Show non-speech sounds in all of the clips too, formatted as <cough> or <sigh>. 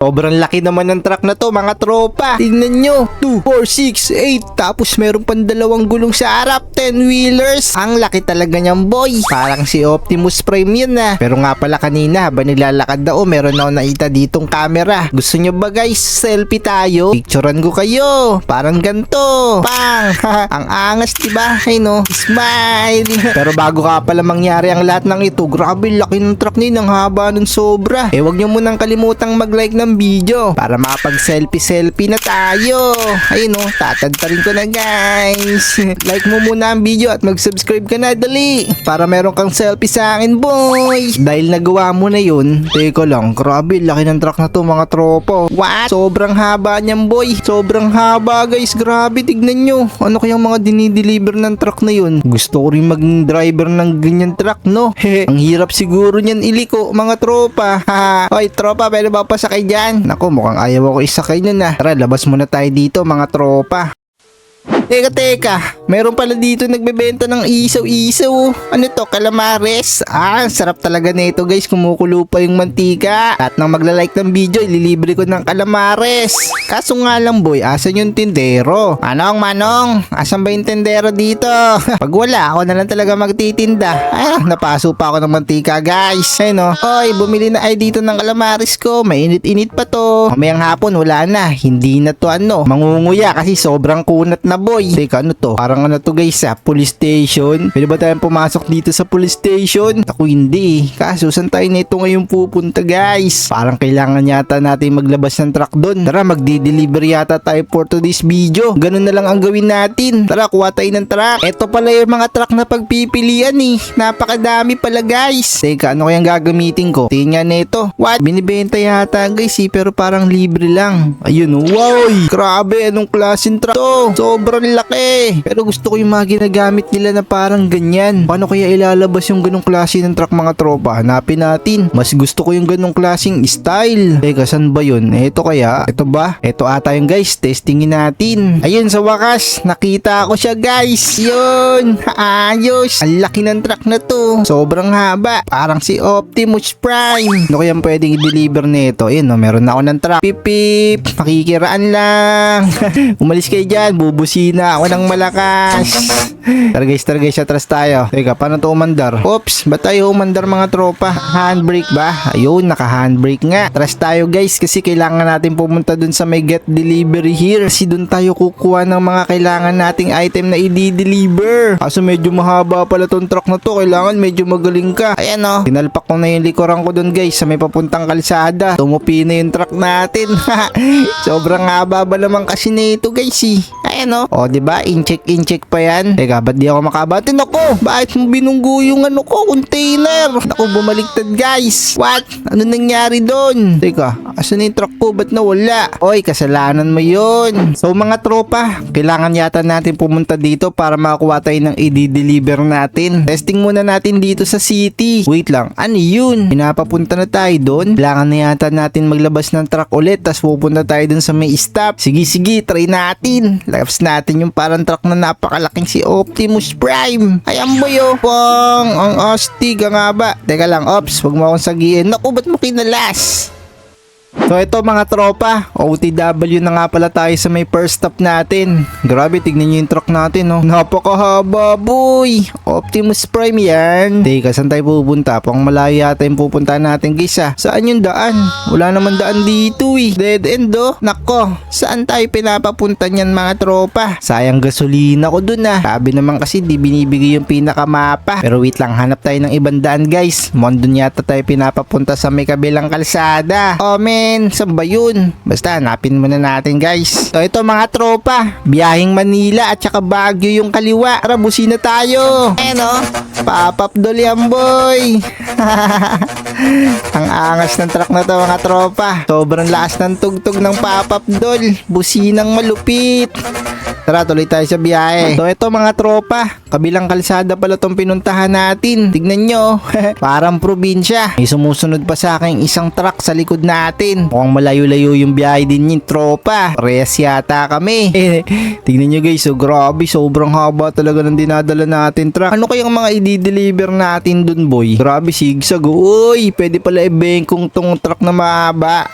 Sobrang laki naman ng truck na to mga tropa. Tingnan nyo. 2, 4, 6, 8. Tapos meron pang dalawang gulong sa harap. 10 wheelers. Ang laki talaga niyang boy. Parang si Optimus Prime yun ah. Pero nga pala kanina habang nilalakad na oh, meron ako nakita ditong camera. Gusto nyo ba guys? Selfie tayo? Picturean ko kayo. Parang ganto. Pang. <laughs> ang angas diba? Ay no. Smile. <laughs> Pero bago ka pala mangyari ang lahat ng ito, grabe laki ng truck ni ng haba ng sobra. Eh wag nyo munang kalimutang mag-like ng video para makapag-selfie-selfie na tayo. Ayun oh, tatantarin ko na guys. <laughs> like mo muna ang video at mag-subscribe ka na dali para meron kang selfie sa akin boy. Dahil nagawa mo na yun, teka lang, grabe laki ng truck na to mga tropo. What? Sobrang haba niyan boy. Sobrang haba guys, grabe tignan nyo. Ano kayang mga dinideliver ng truck na yun? Gusto ko rin maging driver ng ganyan truck no. <laughs> Ang hirap siguro niyan iliko mga tropa. <laughs> Haha. Oy tropa, pwede ba pasakay dyan? Nako, mukhang ayaw ako isakay nun ah. Tara, labas muna tayo dito mga tropa. Teka, teka. Meron pala dito nagbebenta ng isaw-isaw. Ano to, calamares? Ah, sarap talaga nito guys. Kumukulo pa yung mantika. At nang magla-like ng video, ililibre ko ng calamares. Kaso nga lang boy, asan yung tindero? Manong, manong, asan ba yung tindero dito? <laughs> Pag wala, ako na lang talaga magtitinda. Ah, napaso pa ako ng mantika guys. Ay no. Oy, bumili na ay dito ng calamares ko. Mainit-init pa to. Mamayang hapon, wala na. Hindi na to ano. Mangunguya kasi sobrang kunat na boy. Teka, ano to? Parang ano to guys sa police station. Pwede ba tayong pumasok dito sa police station? Ako hindi. eh. Kaso saan tayo nito ngayon pupunta guys? Parang kailangan yata natin maglabas ng truck doon. Tara, magdi-deliver yata tayo for today's video. Ganun na lang ang gawin natin. Tara, kuha tayo ng truck. Ito pala yung mga truck na pagpipilian eh. Napakadami pala guys. Teka, ano kayang gagamitin ko? Tingnan nito. What? Binibenta yata guys eh, pero parang libre lang. Ayun, oh. wow! Grabe, anong klaseng truck to? Sobrang laki. Pero gusto ko yung mga ginagamit nila na parang ganyan. Paano kaya ilalabas yung ganong klase ng truck mga tropa? Hanapin natin. Mas gusto ko yung ganong klaseng style. Teka, saan ba yun? Ito kaya? Ito ba? Ito ata yung guys. Testingin natin. Ayun, sa wakas. Nakita ko siya guys. Yun. <laughs> Ayos. Ang laki ng truck na to. Sobrang haba. Parang si Optimus Prime. Ano kaya pwedeng i-deliver nito? Ayun, no, meron na ako ng truck. Pip, pip. Makikiraan lang. <laughs> Umalis kayo dyan. Bubusina ako ng malakas. Tara guys. Atras tayo. Teka, paano to umandar? Oops, ba't tayo umandar mga tropa? Handbrake ba? Ayun, naka-handbrake nga. Atras tayo guys kasi kailangan natin pumunta dun sa may get delivery here. Kasi dun tayo kukuha ng mga kailangan nating item na i-deliver. Kaso medyo mahaba pala tong truck na to. Kailangan medyo magaling ka. Ayan o. Tinalpak ko na yung likuran ko dun guys sa may papuntang kalsada. Tumupi na yung truck natin. <laughs> Sobrang haba ba naman kasi nito guys eh. Ayan o. O, di ba? In-check, in-check pa yan. Teka, ba't di ako makabati? Nako, bakit mo binunggo yung ano ko, container? Nako, bumaliktad guys. What? Ano nangyari doon? Teka, asan yung truck ko? Ba't nawala? Oy, kasalanan mo yun. So, mga tropa, kailangan yata natin pumunta dito para makakuha tayo ng i-deliver natin. Testing muna natin dito sa city. Wait lang, ano yun? Pinapapunta na tayo doon. Kailangan na yata natin maglabas ng truck ulit tas pupunta tayo dun sa may stop. Sige, sige, try natin. Labas natin yung parang truck na napakalaking si Optimus Prime. Ayan mo yo. Pong, ang astig nga ba? Teka lang, Ops, wag mo akong sagiin. Naku, ba't mo kinalas? So ito mga tropa, OTW na nga pala tayo sa may first stop natin. Grabe, tignan nyo yung truck natin, no? Napakahaba, boy! Optimus Prime yan. Teka, saan tayo pupunta? Pang malayo yata yung pupunta natin, guys, ah. Saan yung daan? Wala naman daan dito, eh. Dead end, oh. Nako, saan tayo pinapapunta niyan, mga tropa? Sayang gasolina ko dun, ah. Sabi naman kasi di binibigay yung pinakamapa. Pero wait lang, hanap tayo ng ibang daan, guys. Mondon yata tayo pinapapunta sa may kabilang kalsada. Oh, men, saan ba? Basta, hanapin muna natin, guys. So, ito mga tropa. Biyahing Manila at saka Baguio yung kaliwa. Tara, busina tayo. Ayan, oh. Papap yan, boy. <laughs> Ang angas ng truck na to, mga tropa. Sobrang lakas ng tugtog ng papap dol. Businang malupit. Tara, tuloy tayo sa biyahe. So, ito mga tropa. Kabilang kalsada pala tong pinuntahan natin. Tignan nyo. <laughs> Parang probinsya. May sumusunod pa sa akin isang truck sa likod natin. Mukhang malayo-layo yung biyahe din yung tropa. Reyes yata kami. <laughs> Tignan nyo guys, so grabe. Sobrang haba talaga ng dinadala natin truck. Ano kayang mga i-deliver natin dun boy? Grabe, sigsag. Uy, pwede pala ibengkong tong truck na mahaba.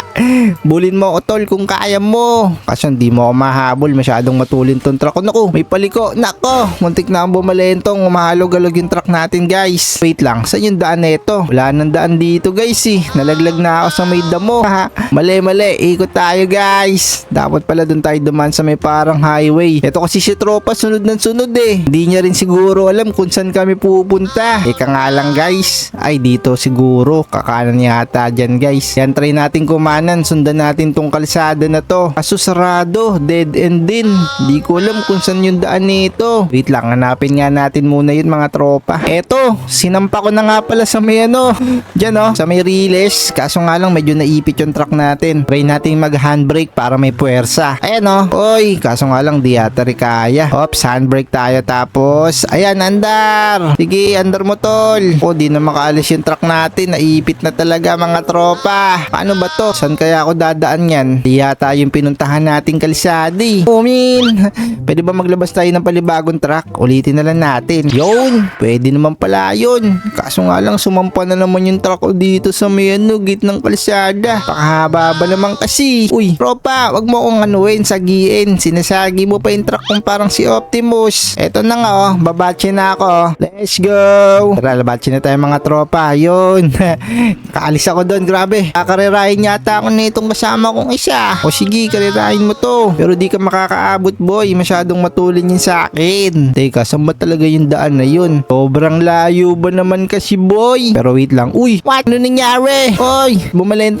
<laughs> Bulin mo ako tol kung kaya mo. Kaso hindi mo mahabol. Masyadong matulin tong truck ko. Naku, may paliko. Nako, muntik na ang bumalentong. Umahalog-alog yung truck natin guys. Wait lang, saan yung daan na ito? Wala nang daan dito guys eh. Nalaglag na ako sa may damo. Haha, mali mali. Ikot tayo guys. Dapat pala dun tayo duman sa may parang highway. Ito kasi si tropa sunod ng sunod eh. Hindi niya rin siguro alam kung saan kami pupunta. Ika nga lang guys. Ay dito siguro. Kakanan yata dyan guys. Yan try natin kumanan. Sundan natin tong kalsada na to. Kaso sarado. Dead end din. Hindi ko alam kung saan yung daan nito. Wait lang. Hanapin nga natin muna yun mga tropa. Eto. Sinampa ko na nga pala sa may ano. Dyan oh. Sa may riles. Kaso nga lang medyo naipit yung truck natin. Try natin mag handbrake para may puwersa. Ayan oh. Oy. Kaso nga lang di yata rin kaya. Ops. Handbrake tayo tapos. Ayan. Andar. Sige. Andar mo tol. O di na makaalis yung truck natin. Naipit na talaga mga tropa. Paano ba to? Saan kaya ako dadaan yan? Di yata yung pinuntahan nating kalsadi. Umin. <laughs> Pwede ba maglabas tayo ng palibagong truck? Ulitin na lang natin. Yun. Pwede naman pala yun. Kaso nga lang sumampa na naman yung truck ko dito sa may ano, git ng kalsada. Pakahaba ba naman kasi? Uy, tropa, wag mo akong anuin, sagiin. Sinasagi mo pa yung truck kong parang si Optimus. Eto na nga oh, babatche na ako. oh. Let's go. Tara, labatche na tayo mga tropa. Yun. <laughs> Kaalis ako doon, grabe. Kakarerahin yata ako na itong kasama kong isa. O sige, karerahin mo to. Pero di ka makakaabot, boy. Masyadong matulin yun sa akin. Teka, saan ba talaga yung daan na yun? Sobrang layo ba naman kasi, boy? Pero wait lang. Uy, what? Ano nangyari? Oy,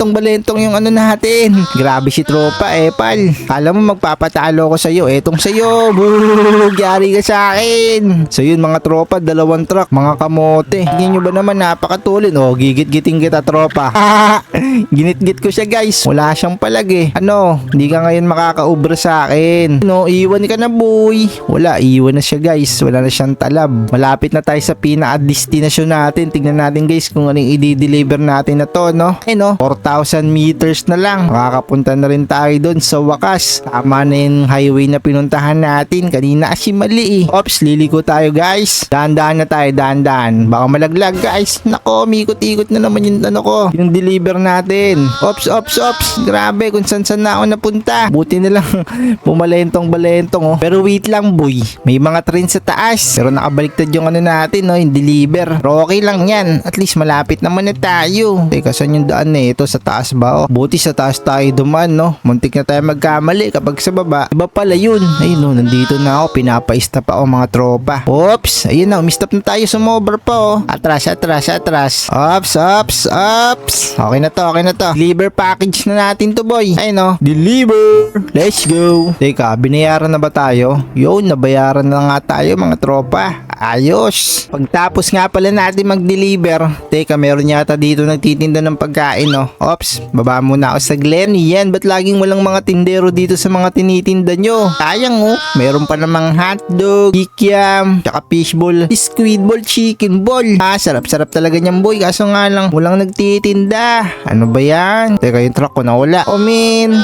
bumalentong-balentong yung ano natin. Grabe si tropa, eh, pal. Kala mo magpapatalo ko sa'yo. Etong sa'yo. Boo, yari ka sa akin. So yun, mga tropa, dalawang truck, mga kamote. Tingnan nyo ba naman, napakatulin. Oh, gigit-giting kita, tropa. <laughs> Ginit-git ko siya, guys. Wala siyang palag eh. Ano, hindi ka ngayon makakaubra sa akin. No, iwan ka na, boy. Wala, iwan na siya, guys. Wala na siyang talab. Malapit na tayo sa pinaka-destinasyon natin. Tingnan natin, guys, kung anong i-deliver natin na to, no? Eh, no? 4,000 meters na lang. Makakapunta na rin tayo doon sa wakas. Tama na yung highway na pinuntahan natin. Kanina kasi mali eh. Ops, liliko tayo, guys. Dahan-dahan na tayo, dahan-dahan. Baka malaglag, guys. Nako, mikot-ikot na naman yung ano ko. Yung deliver natin. Ops, ops, ops. Grabe, kung saan-saan na ako napunta. Buti na lang <laughs> bumalentong-balentong, oh. Pero wait lang, boy. May mga train sa taas. Pero nakabaliktad yung ano natin, no? Yung deliver. Pero okay lang yan. At least malapit naman na tayo. Teka, saan yung daan na ito? Sa taas ba? Oh, buti sa taas tayo duman, no? Muntik na tayo magkamali kapag sa baba. Iba pala yun. Ayun, no? Nandito na ako. Pinapaista pa ako mga tropa. Oops! Ayun na. Umistop na tayo. Sumover pa, oh. Atras, atras, atras. Ops, ops, ops. Okay na to, okay na to. Deliver package na natin to, boy. Ayun, no? Deliver! Let's go! Teka, binayaran na ba tayo? Yun, nabayaran na nga tayo, mga tropa. Ayos! Pagtapos nga pala natin mag-deliver, teka, meron yata dito nagtitinda ng pagkain, no? Ops, baba muna ako sa Glen. Yan, ba't laging walang mga tindero dito sa mga tinitinda nyo? Sayang, oh. Meron pa namang hotdog, kikiam, tsaka fishball, squid ball, chicken ball. Ah, sarap-sarap talaga niyan, boy. Kaso nga lang, walang nagtitinda. Ano ba yan? Teka, yung truck ko nawala. Oh, man.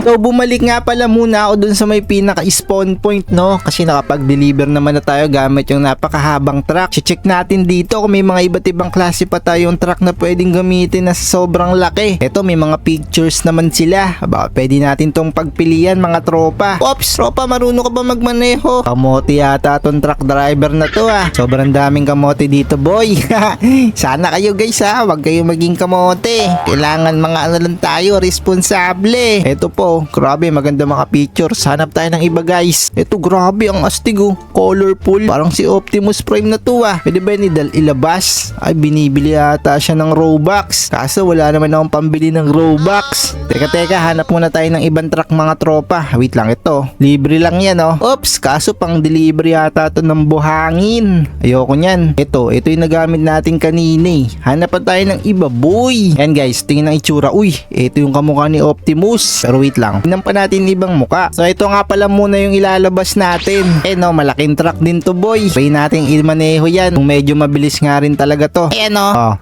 So bumalik nga pala muna ako dun sa may pinaka spawn point no kasi nakapag-deliver naman na tayo gamit yung napakahabang truck. Check natin dito kung may mga iba't ibang klase pa tayong truck na pwedeng gamitin na sobrang laki. Ito may mga pictures naman sila. Baka pwede natin tong pagpilian mga tropa. Ops, tropa marunong ka ba magmaneho? Kamote yata tong truck driver na to ah. Sobrang daming kamote dito boy. <laughs> Sana kayo guys ha, wag kayong maging kamote. Kailangan mga ano lang tayo, responsable. Ito po, grabe maganda mga pictures. Hanap tayo ng iba guys. Ito grabe ang astig oh. Colorful. Parang si Optimus Prime na to ah. Pwede ba nidal ilabas? Ay binibili yata siya ng Robux. Kaso wala naman akong pambili ng Robux. Teka teka, hanap muna tayo ng ibang truck mga tropa. Wait lang ito. Libre lang yan oh. Oops, kaso pang delivery yata to ng buhangin. Ayoko niyan. Ito, ito yung nagamit natin kanina eh. Hanap pa tayo ng iba boy. Yan guys, tingin ang itsura. Uy, ito yung kamukha ni Optimus. Pero wait lang. Tingnan pa natin ibang muka. So ito nga pala muna yung ilalabas natin. Eh no, malaking truck din to boy. Try natin ilmaneho yan. Kung medyo mabilis nga rin talaga to. Eh no. Oh.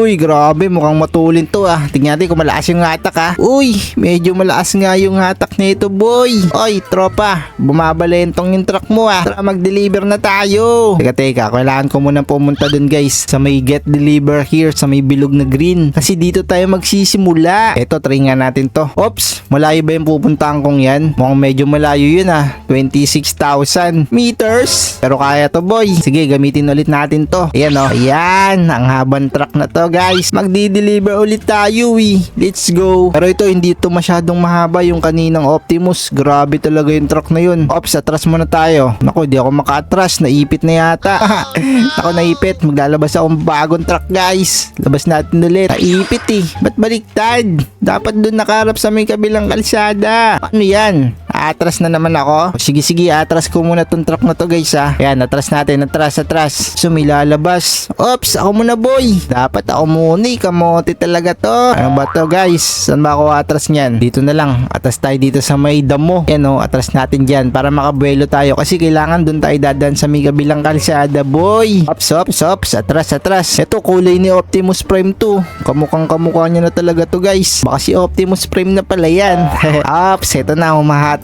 Uy, grabe. Mukhang matulin to ah. Tingnan natin kung malakas yung hatak ah. Uy, medyo malakas nga yung hatak nito boy. Oy, tropa. Bumabalentong yung truck mo ah. Tara mag-deliver na tayo. Teka, teka. Kailangan ko muna pumunta dun guys. Sa may get deliver here. Sa may bilog na green. Kasi dito tayo magsisimula. Eto, try nga natin to. Oops, malayo ba yung pupuntahan kong yan? Mukhang medyo malayo yun ah. 26,000 meters. Pero kaya to boy. Sige, gamitin ulit natin to. Ayan oh. Ayan, ang habang truck na to guys. Magdi-deliver ulit tayo eh. Let's go. Pero ito, hindi to masyadong mahaba yung kaninang Optimus. Grabe talaga yung truck na yun. Ops, atras muna tayo. Naku, di ako maka-atras. Naipit na yata. <laughs> ako naipit. Maglalabas akong bagong truck guys. Labas natin ulit. Naipit eh. Ba't baliktad? Dapat doon nakaharap sa may kabilang kalsada. Ano yan? Atras na naman ako. Sige sige, atras ko muna tong truck na to guys ha. Ayan, atras natin, atras, atras. So may. Oops, ako muna boy. Dapat ako muna, eh. kamote talaga to. Ano ba to guys? Saan ba ako atras niyan? Dito na lang. Atras tayo dito sa may damo. Yan o, atras natin dyan para makabuelo tayo. Kasi kailangan doon tayo dadan sa may kabilang kalsada boy. Ops, ops, ops. Atras, atras. Ito kulay ni Optimus Prime 2. Kamukhang kamukha niya na talaga to guys. Baka si Optimus Prime na pala yan. <laughs> ops, ito na.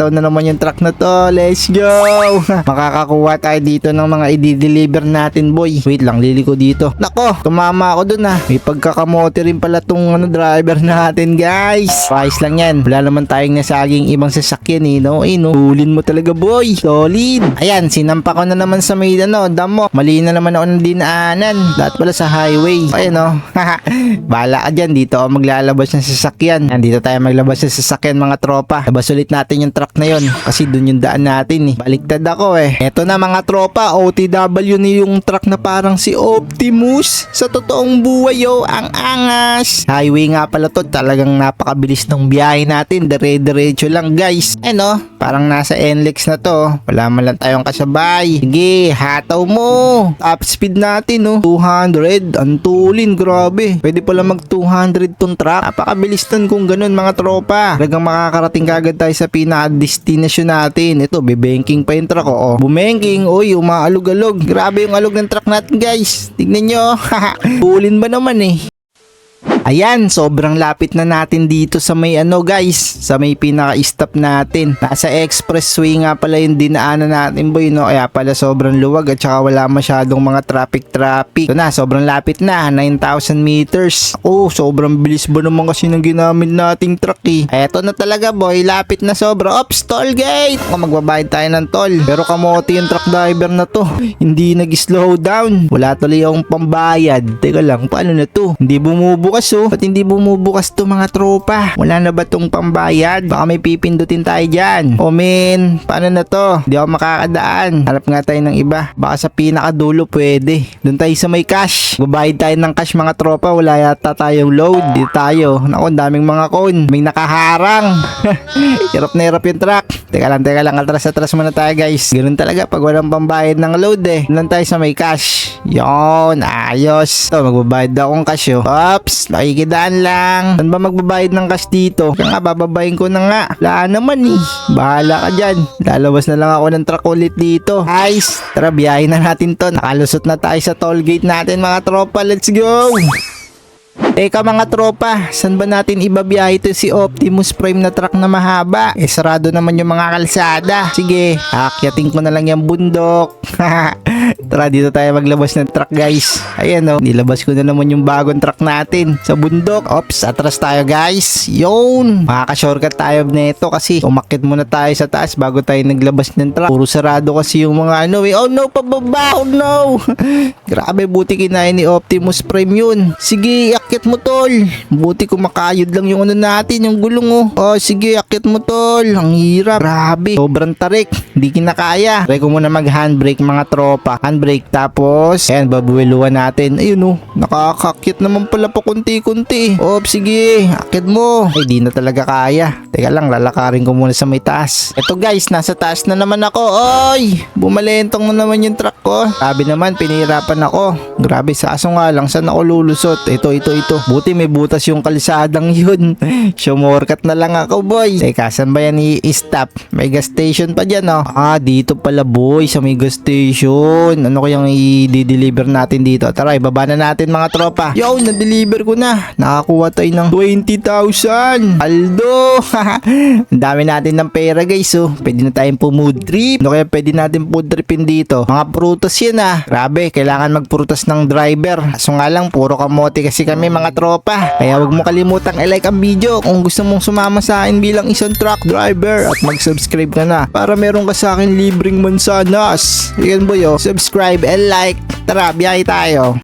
Humahataw na naman yung truck na to. Let's go! <laughs> Makakakuha tayo dito ng mga i-deliver natin boy. Wait lang, liliko dito. Nako, tumama ako dun ah. May pagkakamote rin pala tong ano, driver <laughs> natin guys. Price lang yan. Wala naman tayong nasaging ibang sasakyan eh. No? Eh, no? Hulin mo talaga boy. Solid. Ayan, sinampa ko na naman sa may ano, damo. Mali na naman ako ng dinaanan. Dapat pala sa highway. Ayan no. <laughs> Bala ka dyan. Dito ako maglalabas ng sasakyan. Ayan, dito tayo maglabas ng sasakyan mga tropa. Labas ulit natin yung truck na yon Kasi dun yung daan natin eh. Baliktad ako eh. Eto na mga tropa. OTW ni yung truck na parang si Optimus. Sa totoong buhay yo, ang angas. Highway nga pala to. Talagang napakabilis ng biyahe natin. Dire-diretso lang guys. Eh parang nasa NLEX na to. Wala man lang tayong kasabay. Sige, hataw mo. Top speed natin no. 200. Ang tulin, grabe. Pwede pala mag 200 ton truck. Napakabilis nun kung ganun mga tropa. Talagang makakarating kagad tayo sa pinaka-destination natin. Ito, bebanking pa yung truck. Oo. Bumenking. Uy, umaalog-alog. Grabe yung alog ng truck natin guys. Tignan nyo. <laughs> Tulin ba naman eh. Ayan, sobrang lapit na natin dito sa may ano guys, sa may pinaka-stop natin. Nasa expressway nga pala yung dinaanan natin boy no, kaya pala sobrang luwag at saka wala masyadong mga traffic-traffic. Ito na, sobrang lapit na, 9,000 meters. Oh, sobrang bilis ba naman kasi ng ginamit nating truck eh. Eto na talaga boy, lapit na sobra. Ops, toll gate! O, magbabayad tayo ng toll. Pero kamote yung truck driver na to. Hindi nag-slow down. Wala tuloy akong pambayad. Teka lang, paano na to? Hindi bumubukas oh. Ba't hindi bumubukas to mga tropa? Wala na ba tong pambayad? Baka may pipindutin tayo dyan. O men, paano na to? Hindi ako makakadaan. Hanap nga tayo ng iba. Baka sa pinakadulo pwede. Doon tayo sa may cash. Babayad tayo ng cash mga tropa. Wala yata tayong load. Dito tayo. Naku, daming mga con. May nakaharang. <laughs> hirap na hirap yung truck. Teka lang, teka lang. Atras-atras muna tayo guys. Ganun talaga pag walang pambayad ng load eh. Doon tayo sa may cash. Yon, ayos. So, magbabayad akong cash oh. Ops, nakikidaan lang. Saan ba magbabayad ng cash dito? Kaya nga, bababayin ko na nga. Wala naman eh. Bahala ka dyan. Lalabas na lang ako ng truck ulit dito. Guys, tara, biyahin na natin to. Nakalusot na tayo sa toll gate natin mga tropa. Let's go! Teka mga tropa, saan ba natin ibabiyahe ito si Optimus Prime na truck na mahaba? Eh sarado naman yung mga kalsada. Sige, akyatin ko na lang yung bundok. <laughs> Tara dito tayo maglabas ng truck guys. Ayan oh, nilabas ko na naman yung bagong truck natin sa bundok. Ops, atras tayo guys. Yun, makaka-shortcut tayo nito kasi umakit muna tayo sa taas bago tayo naglabas ng truck. Puro sarado kasi yung mga ano eh. Oh no, pababa, oh no. <laughs> Grabe, buti kinain ni Optimus Prime yun. Sige, akit mo tol. Buti kumakayod lang yung ano natin, yung gulong oh. Oh, sige, akit mo tol. Ang hirap. Grabe. Sobrang tarik. Hindi kinakaya. Try ko muna mag handbrake mga tropa. Handbrake tapos, ayan, babuwiluan natin. Ayun oh, nakakakit naman pala pa kunti-kunti. Oh, sige, akit mo. Ay, di na talaga kaya. Teka lang, lalakarin ko muna sa may taas. Ito guys, nasa taas na naman ako. Oy, bumalentong na naman yung truck ko. Grabe naman, pinihirapan ako. Grabe, sa aso nga lang, saan ako lulusot? Ito, ito, ito. Buti may butas yung kalsadang yun. <laughs> Sumorkat na lang ako, boy. Teka, saan ba yan i-stop? May gas station pa dyan, oh. Ah, dito pala boy, sa may gas station. Ano kayang i-deliver natin dito? Tara, ibaba na natin mga tropa. Yo, na-deliver ko na. Nakakuha tayo ng 20,000. Aldo! <laughs> Ang dami natin ng pera guys, oh. Pwede na tayong pumood trip. Ano kaya pwede natin food tripin dito? Mga prutas yan, ah. Grabe, kailangan magprutas ng driver. Kaso nga lang, puro kamote kasi kami mga tropa. Kaya huwag mo kalimutang i-like ang video kung gusto mong sumama sa akin bilang isang truck driver at mag-subscribe ka na para meron ka sa akin libreng mansanas. Yan boy, oh. Subscribe and like. Tara, biyahe tayo.